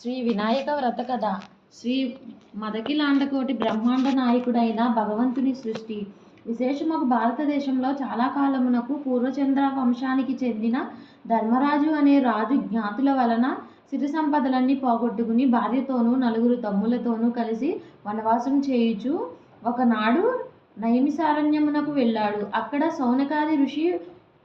శ్రీ వినాయక వ్రత కథ. శ్రీ మదకిలాండకోటి బ్రహ్మాండ నాయకుడైన భగవంతుని సృష్టి. విశేషముకు భారతదేశంలో చాలా కాలమునకు పూర్వచంద్ర వంశానికి చెందిన ధర్మరాజు అనే రాజు జ్ఞాతుల వలన సిరి సంపదలన్నీ పోగొట్టుకుని భార్యతోనూ నలుగురు తమ్ములతోనూ కలిసి వనవాసం చేయుచు ఒకనాడు నైమిసారణ్యమునకు వెళ్ళాడు. అక్కడ సౌనకాది ఋషి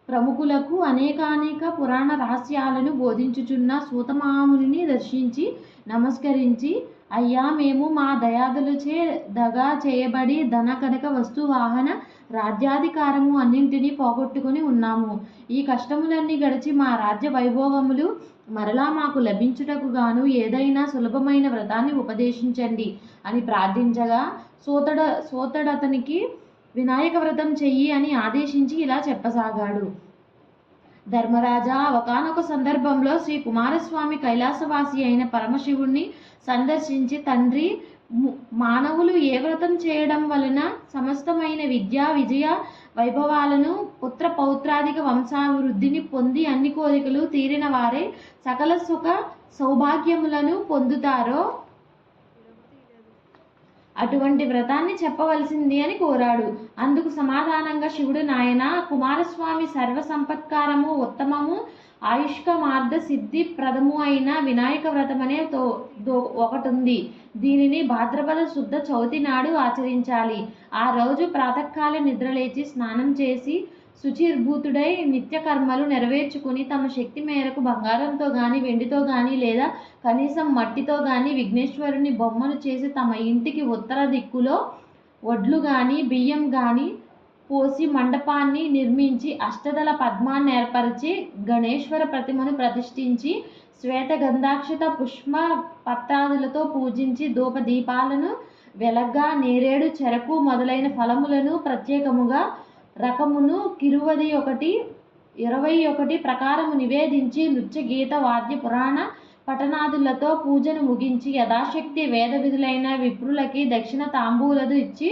ప్రముఖులకు అనేకానేక పురాణ రహస్యాలను బోధించుచున్న సూతమాముని దర్శించి నమస్కరించి అయ్యా మేము మా దయాదులచే దగా చేయబడి ధన కనక వస్తు వాహన రాజ్యాధికారము అన్నింటినీ పోగొట్టుకుని ఉన్నాము. ఈ కష్టములన్నీ గడిచి మా రాజ్య వైభోగములు మరలా మాకు లభించుటకు గాను ఏదైనా సులభమైన వ్రతాన్ని ఉపదేశించండి అని ప్రార్థించగా సోతడ సోతడతనికి వినాయక వ్రతం చెయ్యి అని ఆదేశించి ఇలా చెప్పసాగాడు. ధర్మరాజా ఒకనొక సందర్భంలో శ్రీ కుమారస్వామి కైలాసవాసి అయిన పరమశివుణ్ణి సందర్శించి తండ్రి మానవులు ఏ వ్రతం చేయడం వలన సమస్తమైన విద్యా విజయ వైభవాలను పుత్ర పౌత్రాధిక వంశాభివృద్ధిని పొంది అన్ని కోరికలు తీరిన వారే సకల సుఖ సౌభాగ్యములను పొందుతారో అటువంటి వ్రతాన్ని చెప్పవలసింది అని కోరాడు. అందుకు సమాధానంగా శివుడు నాయన కుమారస్వామి సర్వ సంపత్కారము ఉత్తమము ఆయుష్కమార్గ సిద్ధి ప్రదము అయిన వినాయక వ్రతం అనే తో దో ఒకటి ఉంది దీనిని భాద్రపద శుద్ధ చవితి నాడు ఆచరించాలి. ఆ రోజు ప్రాతకాల నిద్రలేచి స్నానం చేసి శుచిర్భూతుడై నిత్య కర్మలు నెరవేర్చుకుని తమ శక్తి మేరకు బంగారంతో గాని వెండితో గాని లేదా కనీసం మట్టితో గాని విఘ్నేశ్వరుని బొమ్మను చేసి తమ ఇంటికి ఉత్తర దిక్కులో వడ్లు గాని బియ్యం గాని పోసి మండపాన్ని నిర్మించి అష్టదళ పద్మాన్ని ఏర్పరిచి గణేశ్వర ప్రతిమను ప్రతిష్ఠించి శ్వేత గంధాక్షత పుష్ప పత్రాదులతో పూజించి ధూప దీపాలను వెలగ్గా నేరేడు చెరకు మొదలైన ఫలములను ప్రత్యేకముగా రకమును కిరువది ఒకటి ఇరవై ఒకటి ప్రకారము నివేదించి నృత్య గీత వాద్య పురాణ పఠనాదులతో పూజను ముగించి యథాశక్తి వేద విధులైన విప్రులకి దక్షిణ తాంబూలదు ఇచ్చి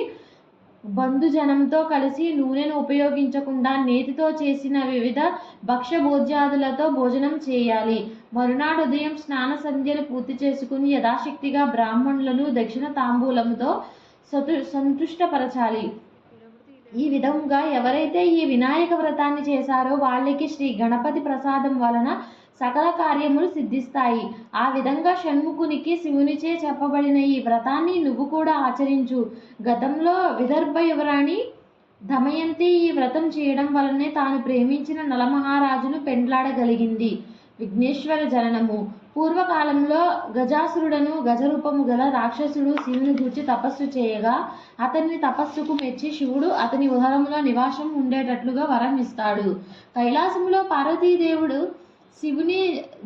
బంధుజనంతో కలిసి నూనెను ఉపయోగించకుండా నేతితో చేసిన వివిధ భక్ష్యభోజ్యాదులతో భోజనం చేయాలి. మరునాడు ఉదయం స్నాన సంధ్యలు పూర్తి చేసుకుని యథాశక్తిగా బ్రాహ్మణులను దక్షిణ తాంబూలముతో సతు సంతుష్టపరచాలి ఈ విధంగా ఎవరైతే ఈ వినాయక వ్రతాన్ని చేశారో వాళ్ళకి శ్రీ గణపతి ప్రసాదం వలన సకల కార్యములు సిద్ధిస్తాయి. ఆ విధంగా షణ్ముఖునికి శివునిచే చెప్పబడిన ఈ వ్రతాన్ని నువ్వు కూడా ఆచరించు. గతంలో విదర్భ యువరాణి దమయంతి ఈ వ్రతం చేయడం వలనే తాను ప్రేమించిన నలమహారాజును పెండ్లాడగలిగింది. విఘ్నేశ్వర జననము. పూర్వకాలంలో గజాసురుడను గజరూపము గల రాక్షసుడు శివుని గూర్చి తపస్సు చేయగా అతన్ని తపస్సుకు మెచ్చి శివుడు అతని ఉదరంలో నివాసం ఉండేటట్లుగా వరం ఇస్తాడు కైలాసంలో పార్వతీదేవుడు శివుని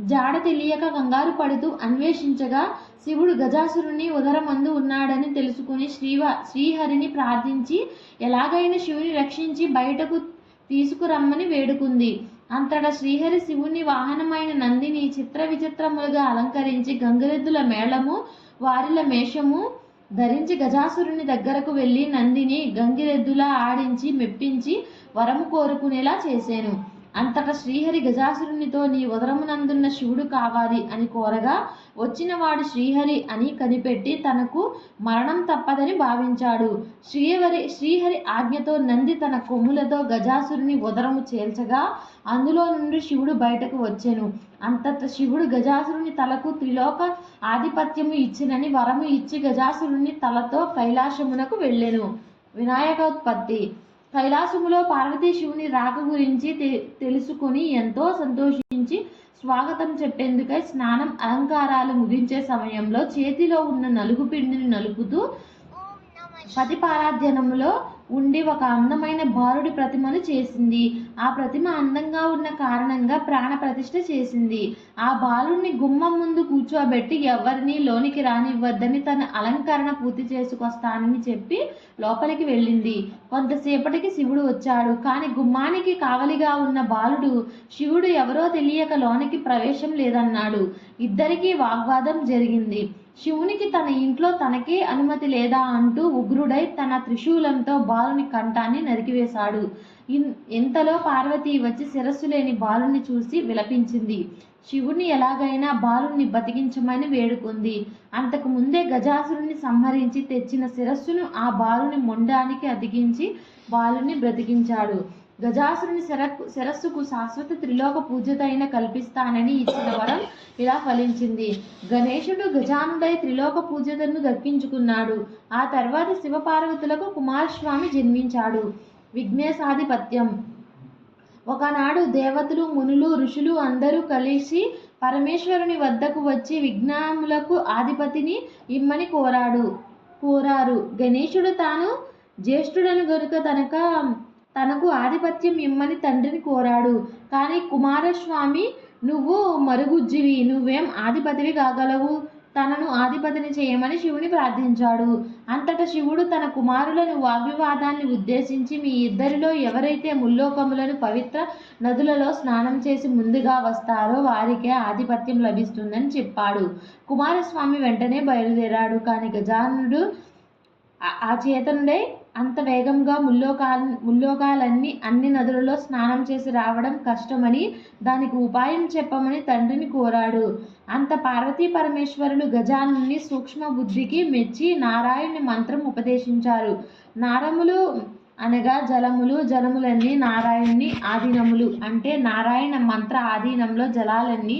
జాడ తెలియక కంగారు పడుతూ అన్వేషించగా శివుడు గజాసురుని ఉదరమందు ఉన్నాడని తెలుసుకుని శ్రీవ శ్రీహరిని ప్రార్థించి ఎలాగైనా శివుని రక్షించి బయటకు తీసుకురమ్మని వేడుకుంది. అంతటా శ్రీహరి శివుని వాహనమైన నందిని చిత్ర విచిత్రములుగా అలంకరించి గంగరెద్దుల మేళము వారిల మేషము ధరించి గజాసురుని దగ్గరకు వెళ్ళి నందిని గంగిరెద్దులా ఆడించి మెప్పించి వరము కోరుకునేలా చేశాను అంతటా శ్రీహరి గజాసురునితో నీ ఉదరమునందున్న శివుడు కావాలి అని కోరగా వచ్చినవాడు శ్రీహరి అని కనిపెట్టి తనకు మరణం తప్పదని భావించాడు. శ్రీహరి శ్రీహరి ఆజ్ఞతో నంది తన కొమ్ములతో గజాసురుని ఉదరము చేల్చగా అందులో నుండి శివుడు బయటకు వచ్చెను. అంతట శివుడు గజాసురుని తలకు త్రిలోక ఆధిపత్యము ఇచ్చినని వరము ఇచ్చి గజాసురుని తలతో కైలాసమునకు వెళ్ళెను. వినాయకోత్పత్తి కైలాసములో పార్వతీ శివుని రాక గురించి తె- తెలుసుకొని ఎంతో సంతోషించి స్వాగతం చెప్పేందుకై స్నానం అలంకారాలు ముగించే సమయంలో చేతిలో ఉన్న నలుగు పిండిని నలుపుతూ పతిపారాధ్యనములో ఉండి ఒక అందమైన బాలుడి ప్రతిమను చేసింది. ఆ ప్రతిమ అందంగా ఉన్న కారణంగా ప్రాణ ప్రతిష్ఠ చేసింది. ఆ బాలుడిని గుమ్మం ముందు కూర్చోబెట్టి ఎవరిని లోనికి రానివ్వద్దని తన అలంకరణ పూర్తి చేసుకొస్తానని చెప్పి లోపలికి వెళ్ళింది. కొంతసేపటికి శివుడు వచ్చాడు. కానీ గుమ్మానికి కావలిగా ఉన్న బాలుడు శివుడు ఎవరో తెలియక లోనికి ప్రవేశం లేదన్నాడు. ఇద్దరికీ వాగ్వాదం జరిగింది. శివునికి తన ఇంట్లో తనకే అనుమతి లేదా అంటూ ఉగ్రుడై తన త్రిశూలంతో బాలుని కంఠాన్ని నరికివేశాడు. ఇన్- ఇంతలో పార్వతి వచ్చి శిరస్సు లేని బాలుని చూసి విలపించింది. శివుని ఎలాగైనా బాలుని బతికించమని వేడుకుంది. అంతకు ముందే గజాసురుని సంహరించి తెచ్చిన శిరస్సును ఆ బాలుని మొండానికి అతికించి బాలుని బ్రతికించాడు. గజాసురుని శరకు శిరస్సుకు శాశ్వత త్రిలోక పూజతైన కల్పిస్తానని ఇచ్చిన వరం ఇలా ఫలించింది. గణేశుడు గజానుడై త్రిలోక పూజతను దక్కించుకున్నాడు ఆ తర్వాత శివపార్వతులకు కుమారస్వామి జన్మించాడు. విఘ్నేశాధిపత్యం. ఒకనాడు దేవతలు మునులు ఋషులు అందరూ కలిసి పరమేశ్వరుని వద్దకు వచ్చి విఘ్నములకు ఆధిపతిని ఇమ్మని కోరాడు. కోరారు. గణేశుడు తాను జ్యేష్ఠుడను గనుక తనక తనకు ఆధిపత్యం ఇమ్మని తండ్రిని కోరాడు. కానీ కుమారస్వామి నువ్వు మరుగుజ్జివి నువ్వేం ఆధిపతివి కాగలవు? తనను ఆధిపతిని చేయమని శివుని ప్రార్థించాడు. అంతటా శివుడు తన కుమారులను వాగ్వివాదాన్ని ఉద్దేశించి మీ ఇద్దరిలో ఎవరైతే ముల్లోకములను పవిత్ర నదులలో స్నానం చేసి ముందుగా వస్తారో వారికే ఆధిపత్యం లభిస్తుందని చెప్పాడు. కుమారస్వామి వెంటనే బయలుదేరాడు. కానీ గజానుడు ఆ- ఆ చేతనుడై అంత వేగంగా ముల్లోకాల ముల్లోకాలన్నీ అన్ని నదులలో స్నానం చేసి రావడం కష్టమని దానికి ఉపాయం చెప్పమని తండ్రిని కోరాడు. అంత పార్వతీ పరమేశ్వరులు గజానుని సూక్ష్మ బుద్ధికి మెచ్చి నారాయణుని మంత్రం ఉపదేశించారు. నారములు అనగా జలములు జలములన్నీ నారాయణుని ఆధీనములు. అంటే నారాయణ మంత్ర ఆధీనంలో జలాలన్నీ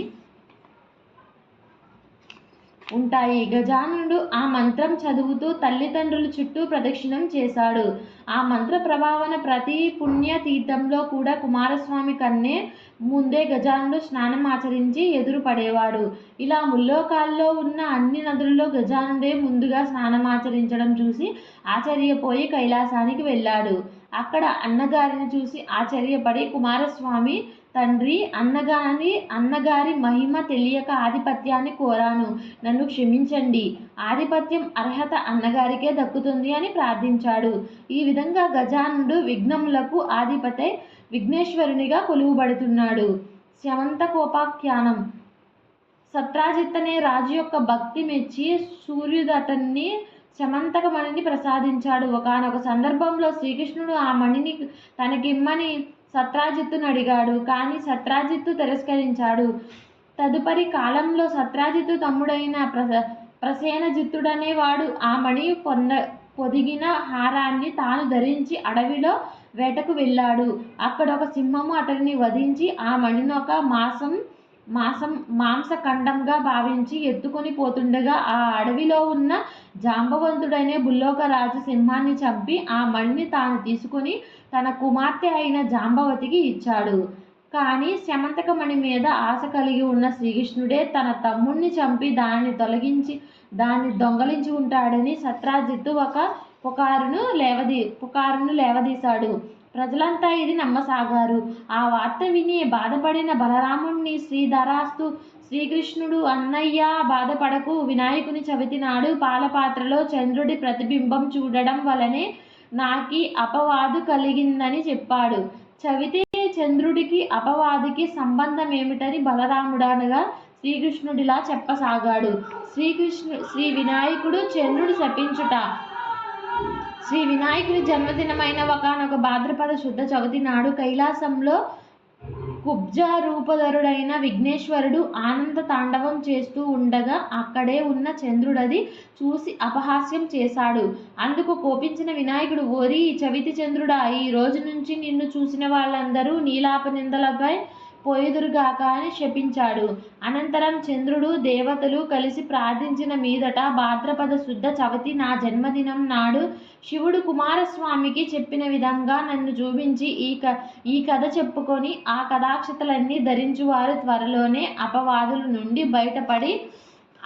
ఉంటాయి. గజానుడు ఆ మంత్రం చదువుతూ తల్లిదండ్రుల చుట్టూ ప్రదక్షిణం చేశాడు. ఆ మంత్ర ప్రభావన ప్రతి పుణ్య తీర్థంలో కూడా కుమారస్వామి కన్నే ముందే గజానుడు స్నానం ఆచరించి ఎదురు పడేవాడు ఇలా ముల్లోకాల్లో ఉన్న అన్ని నదులలో గజానుడే ముందుగా స్నానం ఆచరించడం చూసి ఆశ్చర్యపోయి కైలాసానికి వెళ్ళాడు. అక్కడ అన్నగారిని చూసి ఆశ్చర్యపడి కుమారస్వామి తండ్రి అన్నగారి అన్నగారి మహిమ తెలియక ఆధిపత్యాన్ని కోరాను. నన్ను క్షమించండి. ఆధిపత్యం అర్హత అన్నగారికే దక్కుతుంది అని ప్రార్థించాడు. ఈ విధంగా గజానుడు విఘ్నములకు ఆధిపతై విఘ్నేశ్వరునిగా కొలువుబడుతున్నాడు. శమంతకోపాఖ్యానం సత్రాజిత్ అనే రాజు యొక్క భక్తి మెచ్చి సూర్యుడు అతన్ని శమంతక మణిని ప్రసాదించాడు. ఒకనొక సందర్భంలో శ్రీకృష్ణుడు ఆ మణిని తనకిమ్మని సత్రాజిత్తును అడిగాడు. కానీ సత్రాజిత్తు తిరస్కరించాడు. తదుపరి కాలంలో సత్రాజిత్తు తమ్ముడైన ప్రస ప్రసేనజిత్తుడనేవాడు. ఆ మణి పొంద పొదిగిన హారాన్ని తాను ధరించి అడవిలో వేటకు వెళ్ళాడు. అక్కడ ఒక సింహము అతడిని వధించి ఆ మణిని ఒక మాసం మాసం మాంసఖండంగా భావించి ఎత్తుకొని పోతుండగా ఆ అడవిలో ఉన్న జాంబవంతుడైన బుల్లోకరాజు సింహాన్ని చంపి ఆ మణిని తాను తీసుకుని తన కుమార్తె అయిన జాంబవతికి ఇచ్చాడు. కానీ శమంతకమణి మీద ఆశ కలిగి ఉన్న శ్రీకృష్ణుడే తన తమ్ముణ్ణి చంపి దానిని తొలగించి దాన్ని దొంగలించి ఉంటాడని సత్రాజిత్తు ఒక పుకారును లేవదీ పుకారును లేవదీశాడు. ప్రజలంతా ఇది నమ్మసాగారు. ఆ వార్త విని బాధపడిన బలరాముణ్ణి శ్రీధరాస్తు శ్రీకృష్ణుడు అన్నయ్య బాధపడకు. వినాయకుని చవితి నాడు పాలపాత్రలో చంద్రుడి ప్రతిబింబం చూడడం వలనే నాకి అపవాదు కలిగిందని చెప్పాడు. చవితి చంద్రుడికి అపవాదికి సంబంధం ఏమిటని బలరాముడనగా శ్రీకృష్ణుడిలా చెప్పసాగాడు. శ్రీకృష్ణు శ్రీ వినాయకుడు చంద్రుడు శపించుట శ్రీ వినాయకుని జన్మదినమైన ఒకనొక భాద్రపద శుద్ధ చవితి నాడు కైలాసంలో కుబ్జ రూపధరుడైన విఘ్నేశ్వరుడు ఆనంద తాండవం చేస్తూ ఉండగా అక్కడే ఉన్న చంద్రుడది చూసి అపహాస్యం చేశాడు. అందుకు కోపించిన వినాయకుడు ఓరి చవితి చంద్రుడా ఈ రోజు నుంచి నిన్ను చూసిన వాళ్ళందరూ నీలాప నిందలపై పోయిదురుగాక అని శపించాడు. అనంతరం చంద్రుడు దేవతలు కలిసి ప్రార్థించిన మీదట భాద్రపద శుద్ధ చవితి నా జన్మదినం నాడు శివుడు కుమారస్వామికి చెప్పిన విధంగా నన్ను చూపించి ఈ క ఈ కథ చెప్పుకొని ఆ కథాక్షతలన్నీ ధరించువారు త్వరలోనే అపవాదుల నుండి బయటపడి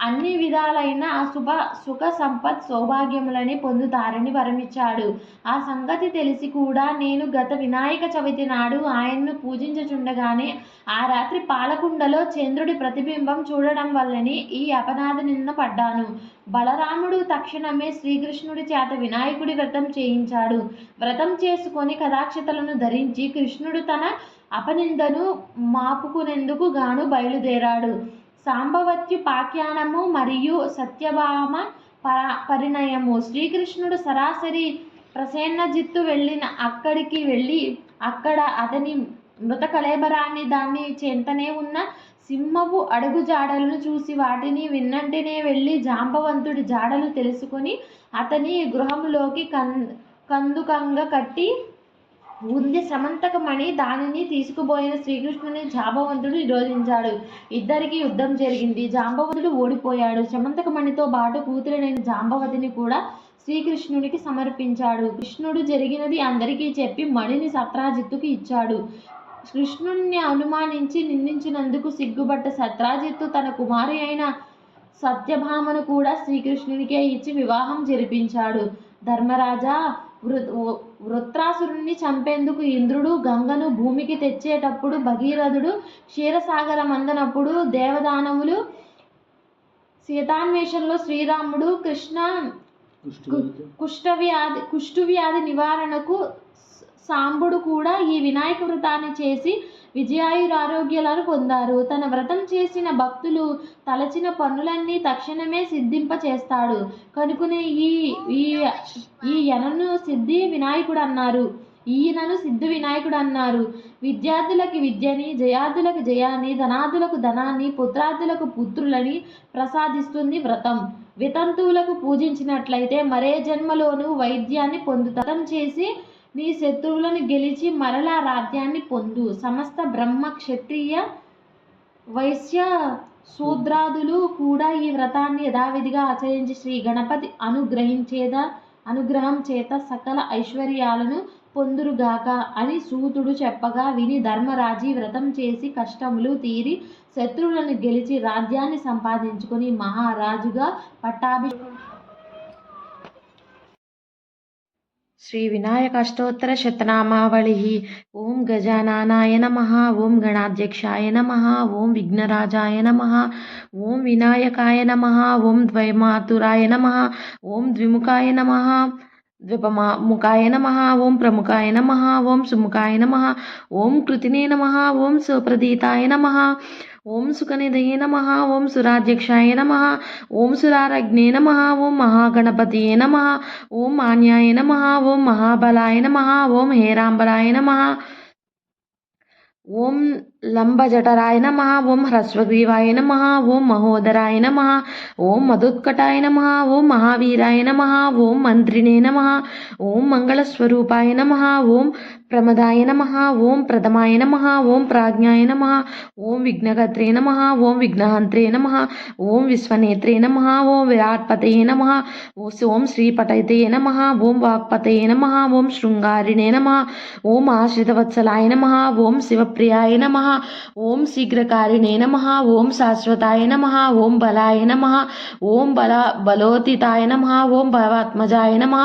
అన్ని విధాలైన శుభ సుఖ సంపత్ సౌభాగ్యములని పొందుతారని వరమిచ్చాడు. ఆ సంగతి తెలిసి కూడా నేను గత వినాయక చవితి నాడు ఆయన్ను పూజించుచుండగానే ఆ రాత్రి పాలకుండలో చంద్రుడి ప్రతిబింబం చూడడం వల్లనే ఈ అపనాథ నింద పడ్డాను. బలరాముడు తక్షణమే శ్రీకృష్ణుడి చేత వినాయకుడి వ్రతం చేయించాడు. వ్రతం చేసుకొని కథాక్షతలను ధరించి కృష్ణుడు తన అపనిందను మాపుకునేందుకు గాను బయలుదేరాడు. సాంబవత్యు పాఖ్యానము మరియు సత్యభామ పరిణయము. శ్రీకృష్ణుడు సరాసరి ప్రసేన్నజిత్తు వెళ్ళిన అక్కడికి వెళ్ళి అక్కడ అతని మృత కళేబరాన్ని దాన్ని చెంతనే ఉన్న సింహపు అడుగు జాడలను చూసి వాటిని విన్నంటేనే వెళ్ళి జాంబవంతుడి జాడలు తెలుసుకొని అతని గృహంలోకి కం కందుకంగా కట్టి ఉంది సమంతకమణి దానిని తీసుకుపోయిన శ్రీకృష్ణుని జాంబవంతుడు నిరోధించాడు. ఇద్దరికి యుద్ధం జరిగింది. జాంబవంతుడు ఓడిపోయాడు. సమంతకమణితో పాటు కూతురైన జాంబవతిని కూడా శ్రీకృష్ణునికి సమర్పించాడు. కృష్ణుడు జరిగినది అందరికీ చెప్పి మణిని సత్రాజిత్తుకి ఇచ్చాడు. కృష్ణుణ్ణి అనుమానించి నిందించినందుకు సిగ్గుపడ్డ సత్రాజిత్తు తన కుమారి అయిన సత్యభామను కూడా శ్రీకృష్ణునికే ఇచ్చి వివాహం జరిపించాడు. ధర్మరాజా వృత్రాసురుణ్ణి చంపేందుకు ఇంద్రుడు గంగను భూమికి తెచ్చేటప్పుడు భగీరథుడు క్షీరసాగరం అందనప్పుడు దేవదానవులు సీతాన్వేషణలో శ్రీరాముడు కృష్ణ కుష్ఠవ్యాధి కుష్ఠవ్యాధి నివారణకు సాంబుడు కూడా ఈ వినాయక వ్రతాన్ని చేసి విజయాయురారోగ్యాలను పొందారు. తన వ్రతం చేసిన భక్తులు తలచిన పనులన్నీ తక్షణమే సిద్ధింప చేస్తాడు కనుకనే ఈ ఈ ఈ యనను సిద్ధి వినాయకుడు అన్నారు. ఈయనను సిద్ధి వినాయకుడు అన్నారు. విద్యార్థులకి విద్యని జయార్థులకు జయాన్ని ధనార్థులకు ధనాన్ని పుత్రార్థులకు పుత్రులని ప్రసాదిస్తుంది వ్రతం. వితంతువులకు పూజించినట్లయితే మరే జన్మలోనూ వైద్యాన్ని పొందుతం చేసి నీ శత్రువులను గెలిచి మరలా రాజ్యాన్ని పొందు. సమస్త బ్రహ్మ క్షత్రియ వైశ్య శూద్రాదులు కూడా ఈ వ్రతాన్ని యథావిధిగా ఆచరించి శ్రీ గణపతి అనుగ్రహించేద అనుగ్రహం చేత సకల ఐశ్వర్యాలను పొందురుగాక అని సూతుడు చెప్పగా విని ధర్మరాజీ వ్రతం చేసి కష్టములు తీరి శత్రువులను గెలిచి రాజ్యాన్ని సంపాదించుకొని మహారాజుగా పట్టాభి శ్రీ వినాయక అష్టోత్తర శతనామావళి ఓం గజానానాయ నమ ఓం గణాధ్యక్షాయ నమ ఓం విఘ్నరాజాయ నమ ఓం వినాయకాయ నమ ఓం ద్వైమాతురాయ నమ ఓం ద్విముఖాయ నమ ద్విపమా ముఖాయ నమ ఓం ప్రముఖాయ నమ ఓం సుముఖాయ నమ ఓం కృతినే నమ ఓం సుప్రదీతాయ నమ ఓం సుఖనిధయే నమ ఓం సురాధ్యక్షాయ నమ ఓం సురారగ్నే నమ ఓం మహాగణపతియే నమ ఓం మాన్యాయ నమ ఓం మహాబలాయ నమ ఓం హేరాంబరాయ నమ ఓం లంబజఠరాయ నమ ఓం హ్రస్వగ్రీవాయ నమ ఓం మహోదరాయ నమ ఓం మధుత్కటాయ నమ ఓం మహావీరాయ నమ ఓం మంత్రిణే నమ ఓం మంగళస్వరూపాయ నమ ఓం ప్రమదాయ నమ ఓం ప్రథమాయ నమ ఓం ప్రాజ్ఞాయ నమ ఓం విఘ్నగత్రే నమ ఓం విఘ్నహంత్రే నమ ఓం విశ్వనేత్రే నమ ఓం విరాట్పతయే నమ ఓం శ్రీపటైతే నమ ఓం వాక్పతయే నమ ఓం శృంగారిణే నమ ఓం ఆశ్రితవత్సలాయ నమ ఓం శివప్రియాయ నమ ఓం శీఘ్రకారిణే నమ ఓం శాశ్వతాయ నమ ఓం బలాయ నమ ఓం బల బలోతితాయ నమ ఓం భవాత్మజాయ నమ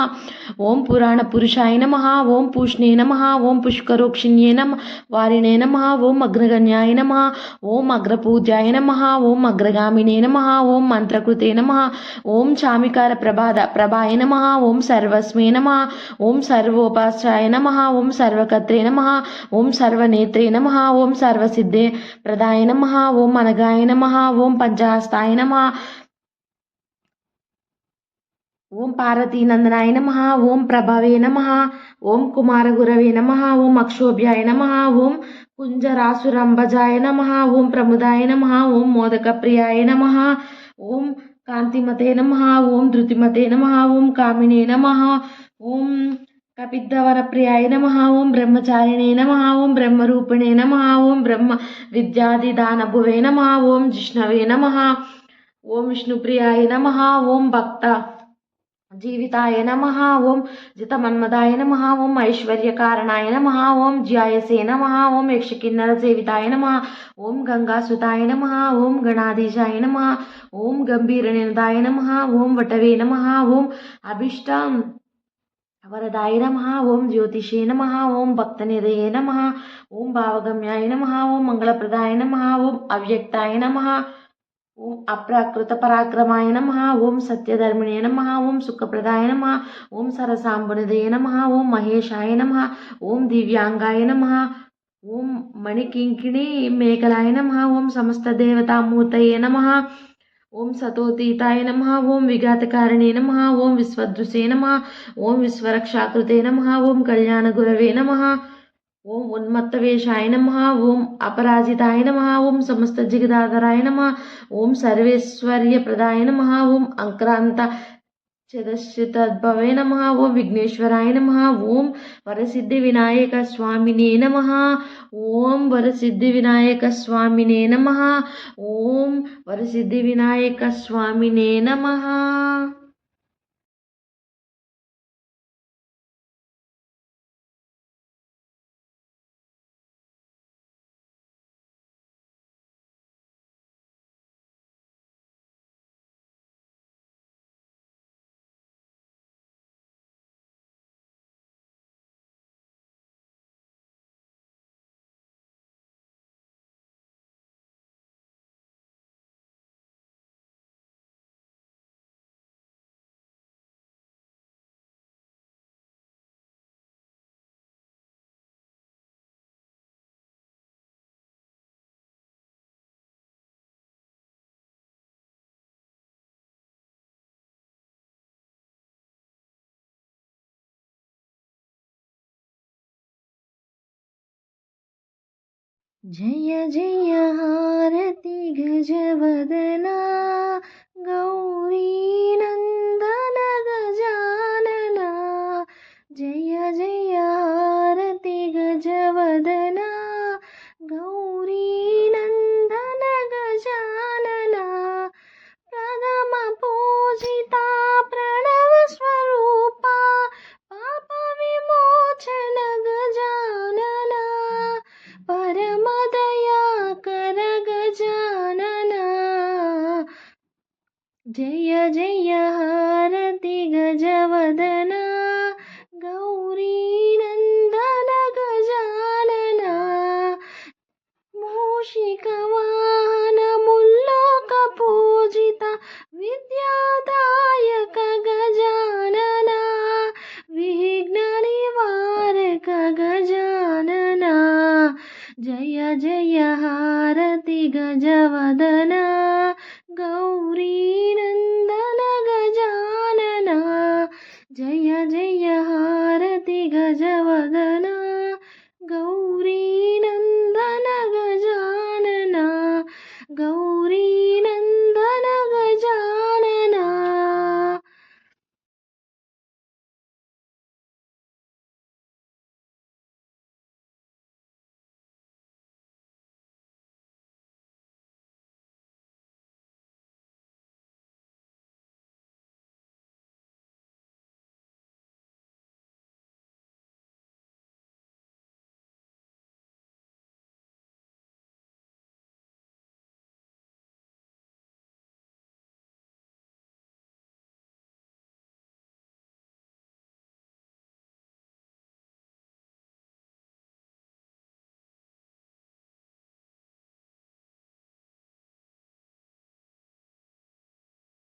ఓం పురాణ పురుషాయ నమ ఓం పూష్ణే నమ ఓం పుష్కరోక్షిణ్యే నమ వారిణే నమ ఓం అగ్రగణ్యాయ నమ ఓం అగ్రపూజాయ నమ ఓం అగ్రగామినే నమ ఓం మంత్రకృతే నమ ఓం చామికార ప్రభాద ప్రభాయ నమ ఓం సర్వస్మే నమ ఓం సర్వోపాశ్చాయ నమ ఓం సర్వకత్రే నమ ఓం సర్వనేత్రే నమ ఓం సర్వ సర్వసిద్ధే ప్రదాయ నమ ఓం అనగాయ నమ ఓం పంచహస్తాయ నమ ఓం పార్వతీనందనాయ నమ ఓం ప్రభవే నమ ఓం కుమారగురవే నమ ఓం అక్షోభ్యాయ నమ ఓం కుంజరాసురంభజాయ నమ ఓం ప్రముదాయ నమ ఓం మోదకప్రియాయ నమ ఓం కాంతిమతే నమ ఓం ధృతిమతే నమ ఓం కామినే నమ ఓం కపిద్ధవరప్రియాయ నమ ఓం బ్రహ్మచారిణే నమ ఓం బ్రహ్మరూపిణే నమ ఓం బ్రహ్మ విద్యాదిదానభువే నమ ఓం జిష్ణవే నమ ఓం విష్ణుప్రియాయ నమ ఓం భక్త జీవితాయ నమ ఓం జితమన్మదాయ నమ ఓం ఐశ్వర్యకారణాయ నమ ఓం జ్యాయసే నమ ఓం యక్షకిన్నర సేవితాయ నమ ఓం గంగాసుతాయ నమ ఓం గణాధీశాయ నమ ఓం గంభీరనిదాయ నమ ఓం వటవే నమ ఓం అభిష్టం వరదాయ నమ ఓం జ్యోతిషే నమ ఓం భక్తనిధయే నమ ఓం భావగమ్యాయ నమ ఓం మంగళప్రదాయ నమ ఓం అవ్యక్తాయ నమ ఓం అప్రాకృత పరాక్రమాయ నమ ఓం సత్యధర్మిణే నమ ఓం సుఖప్రదాయ నమ ఓం సరసాంబునిదయ నమ ఓం మహేషాయ నమ ఓం దివ్యాంగాయ నమ ఓం మణికింకిణి మేకలాయ నమ ఓం సమస్త దేవతామూర్తయే నమ ఓం సతోతీతాయ నమ ఓం విఘాతకారిణే నమ ఓం విశ్వదృశే నమ ఓం విశ్వరక్షాకృతే నమ ఓం కళ్యాణ గురవే నమ ఓం ఉన్మత్తవేషాయ నమ ఓం అపరాజితాయ నమ ఓం సమస్త జగదాధరాయ నమ ఓం సర్వేశ్వర్య ప్రదాయ నమ ఓం అంక్రాంత చదశ్చితద్భవే నమ ఓం విఘ్నేశ్వరాయ నమ ఓం వరసిద్ధి వినాయక స్వామినే నమ ఓం వరసిద్ధి వినాయక స్వామినే నమ ఓం వరసిద్ధి వినాయక స్వామినే నమ जय जय हारति गजवदना ಗಜ